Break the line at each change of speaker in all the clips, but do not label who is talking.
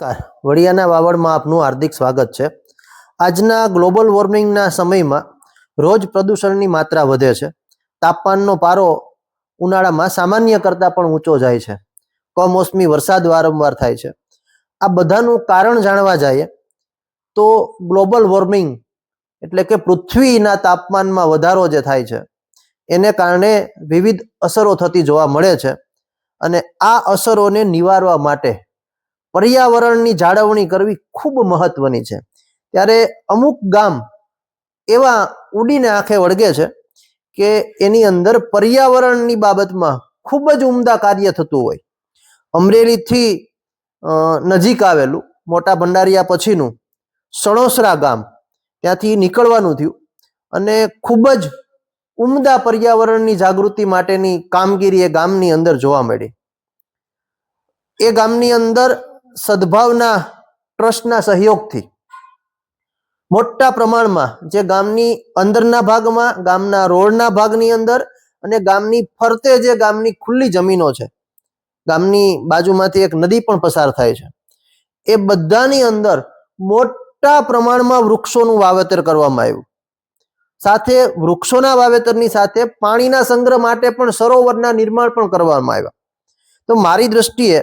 નમસ્કાર. વડિયાના વાવડમાં આપનું હાર્દિક સ્વાગત છે. આજના ગ્લોબલ વોર્મિંગના સમયમાં રોજ પ્રદૂષણની માત્રા વધે છે. તાપમાનનો પારો ઉનાળામાં સામાન્ય કરતાં પણ ઊંચો જાય છે. કમોસમી વરસાદ વારંવાર થાય છે. આ બધાનું કારણ જાણવા જઈએ તો ગ્લોબલ વોર્મિંગ એટલે કે પૃથ્વીના તાપમાનમાં વધારો જે થાય છે, એને કારણે વિવિધ અસરો થતી જોવા મળે છે અને આ અસરોને નિવારવા માટે પર્યાવરણની જાળવણી કરવી ખૂબ મહત્વની છે. ત્યારે અમુક ગામ એવા ઉડીને આંખે વળગે છે કે એની અંદર પર્યાવરણની બાબતમાં ખૂબ જ ઉમદા કાર્ય થતું હોય. અમરેલીથી નજીક આવેલું મોટા ભંડારિયા પછીનું સણોસરા ગામ ત્યાંથી નીકળવાનું થયું અને ખૂબ જ ઉમદા પર્યાવરણની જાગૃતિ માટેની કામગીરી એ ગામની અંદર જોવા મળી. એ ગામની અંદર સદભાવના ટ્રસ્ટના સહયોગથી. મોટા પ્રમાણમાં જે ગામની અંદરના ભાગમાં, ગામના રોડના ભાગની અંદર અને ગામની ફરતે જે ગામની ખુલ્લી જમીનો છે, ગામની બાજુમાંથી એક નદી પણ પસાર થાય છે, એ બધાની અંદર મોટા પ્રમાણમાં વૃક્ષોનું વાવેતર કરવામાં આવ્યું. સાથે વૃક્ષોના વાવેતરની સાથે પાણીના સંગ્રહ માટે પણ સરોવરના નિર્માણ પણ કરવામાં આવ્યા. તો મારી દ્રષ્ટિએ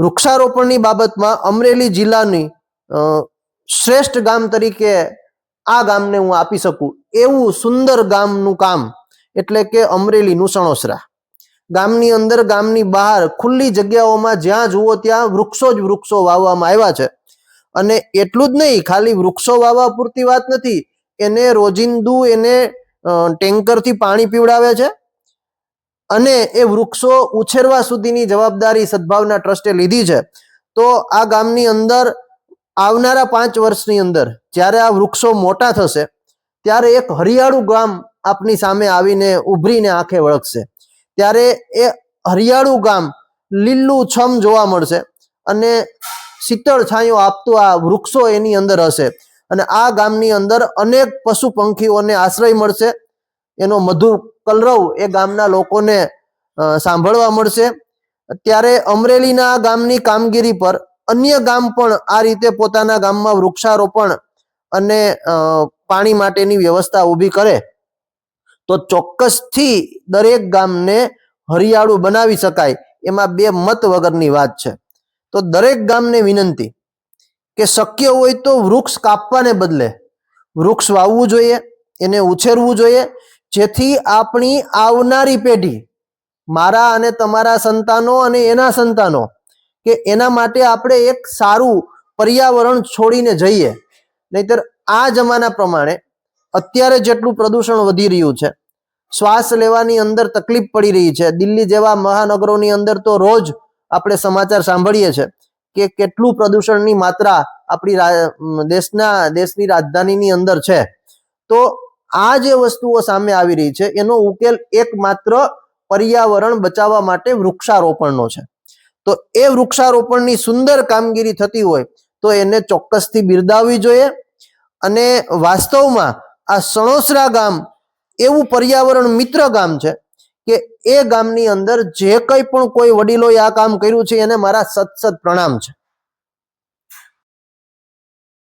વૃક્ષારોપણની બાબતમાં અમરેલી જિલ્લાની શ્રેષ્ઠ ગામ તરીકે આ ગામને હું આપી શકું. એવું સુંદર ગામનું કામ એટલે કે અમરેલીનું સણોસરા. ગામની અંદર ગામની બહાર ખુલ્લી જગ્યાઓમાં જ્યાં જુઓ ત્યાં વૃક્ષો જ વૃક્ષો વાવવામાં આવ્યા છે. અને એટલું જ નહીં, ખાલી વૃક્ષો વાવવા પૂરતી વાત નથી. એને રોજિંદુ એને ટેન્કરથી પાણી પીવડાવે છે. અને એ વૃક્ષો ઉછેરવા સુધીની જવાબદારી સદભાવના ટ્રસ્ટે લીધી છે. તો આ ગામની અંદર આવનારા પાંચ વર્ષની અંદર જ્યારે આ વૃક્ષો મોટા થશે, ત્યારે એક હરિયાળું ગામ આપની સામે આવીને ઉભરીને આંખે વળગશે. ત્યારે એ હરિયાળું ગામ લીલું છમ જોવા મળશે અને શીતળ છાંયો આપતું આ વૃક્ષો એની અંદર હશે. અને આ ગામની અંદર અનેક પશુ પંખીઓને આશ્રય મળશે એનો મધુર કલરવ એ ગામના લોકોને સાંભળવા મળશે. ત્યારે અમરેલીના ગામની કામગીરી પર અન્ય ગામ પણ આ રીતે પોતાના ગામમાં વૃક્ષારોપણ અને પાણી માટેની વ્યવસ્થા ઊભી કરે. તો ચોક્કસથી દરેક ગામને હરિયાળું બનાવી શકાય, એમાં બે મત વગરની વાત છે. તો દરેક ગામને વિનંતી કે શક્ય હોય તો વૃક્ષ કાપવાને બદલે વૃક્ષ વાવવું જોઈએ, એને ઉછેરવું જોઈએ જેથી આપણી આવનારી પેઢી, મારા અને તમારા સંતાનો અને એના સંતાનો, કે એના માટે આપણે એક સારું પર્યાવરણ છોડીને જઈએ. નહીતર આ જમાના પ્રમાણે અત્યારે જેટલું પ્રદૂષણ વધી રહ્યું છે, શ્વાસ લેવાની અંદર તકલીફ પડી રહી છે, દિલ્હી જેવા મહાનગરોની અંદર તો રોજ આપણે સમાચાર સાંભળીએ છીએ કે કેટલું પ્રદૂષણની માત્રા આપણી દેશના, દેશની રાજધાનીની અંદર છે. તો આ જે વસ્તુઓ સામે આવી રહી છે, એનો ઉકેલ એકમાત્ર પર્યાવરણ બચાવવા માટે વૃક્ષારોપણનો છે. તો એ વૃક્ષારોપણની સુંદર કામગીરી થતી હોય, તો એને ચોક્કસથી બિરદાવવી જોઈએ અને વાસ્તવમાં આ સણોસરા ગામ એવું પર્યાવરણ મિત્ર ગામ છે કે એ ગામની અંદર જે કંઈ પણ કોઈ વડીલોએ આ કામ કર્યું છે, એને મારા સત સત પ્રણામ છે.